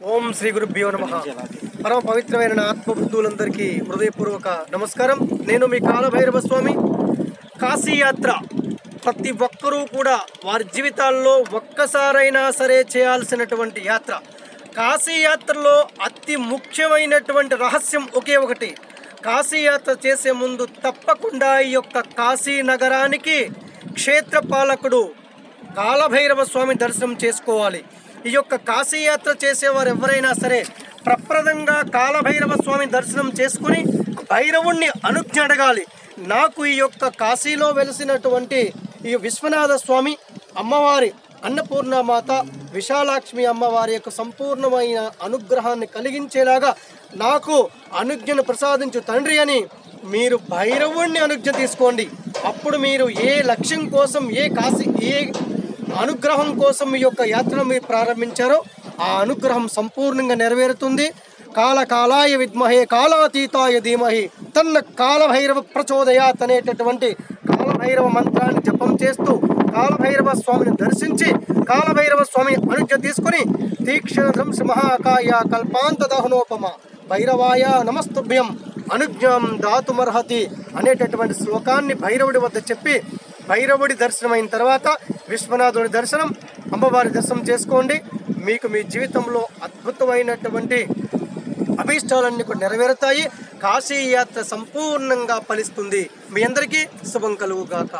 ఓం శ్రీ గురుభ్యో నమ. పరమ పవిత్రమైన ఆత్మబంధువులందరికీ హృదయపూర్వక నమస్కారం. నేను మీ కాలభైరవ స్వామి కాశీయాత్ర ప్రతి ఒక్కరూ కూడా వారి జీవితాల్లో ఒక్కసారైనా సరే చేయాల్సినటువంటి యాత్ర. కాశీయాత్రలో అతి ముఖ్యమైనటువంటి రహస్యం ఒకే ఒకటి. కాశీయాత్ర చేసే ముందు తప్పకుండా ఈ యొక్క కాశీ నగరానికి క్షేత్రపాలకుడు కాలభైరవ స్వామి దర్శనం చేసుకోవాలి. ఈ యొక్క కాశీయాత్ర చేసేవారు ఎవరైనా సరే ప్రప్రదంగా కాలభైరవ స్వామి దర్శనం చేసుకుని భైరవుణ్ణి అనుజ్ఞ అడగాలి నాకు ఈ యొక్క కాశీలో వెలిసినటువంటి ఈ విశ్వనాథ స్వామి అమ్మవారి అన్నపూర్ణమాత విశాలాక్ష్మి అమ్మవారి యొక్క సంపూర్ణమైన అనుగ్రహాన్ని కలిగించేలాగా నాకు అనుజ్ఞను ప్రసాదించు తండ్రి అని మీరు భైరవుణ్ణి అనుజ్ఞ తీసుకోండి. అప్పుడు మీరు ఏ లక్ష్యం కోసం ఏ కాశీ ఏ అనుగ్రహం కోసం మీ యొక్క యాత్రను మీరు ప్రారంభించారో ఆ అనుగ్రహం సంపూర్ణంగా నెరవేరుతుంది. కాలకాలాయ విద్మహే కాలాతీతాయ ధీమహి తన్న కాలభైరవ ప్రచోదయాత్ అనేటటువంటి కాలభైరవ మంత్రాన్ని జపం చేస్తూ కాలభైరవ స్వామిని దర్శించి కాలభైరవ స్వామి అనుజ్ఞ తీసుకుని తీక్షణ ధ్రంస మహాకాయ కల్పాంత దహనోపమ భైరవాయ నమస్తుభ్యం అనుజ్ఞం దాతుమర్హతి అనేటటువంటి శ్లోకాన్ని భైరవుడి వద్ద చెప్పి భైరవుడి దర్శనం అయిన తర్వాత విశ్వనాథుడి దర్శనం అమ్మవారి దర్శనం చేసుకోండి. మీకు మీ జీవితంలో అద్భుతమైనటువంటి అభీష్టాలన్నీ కూడా నెరవేరుతాయి. కాశీ యాత్ర సంపూర్ణంగా ఫలిస్తుంది. మీ అందరికీ శుభం కలుగుగాక.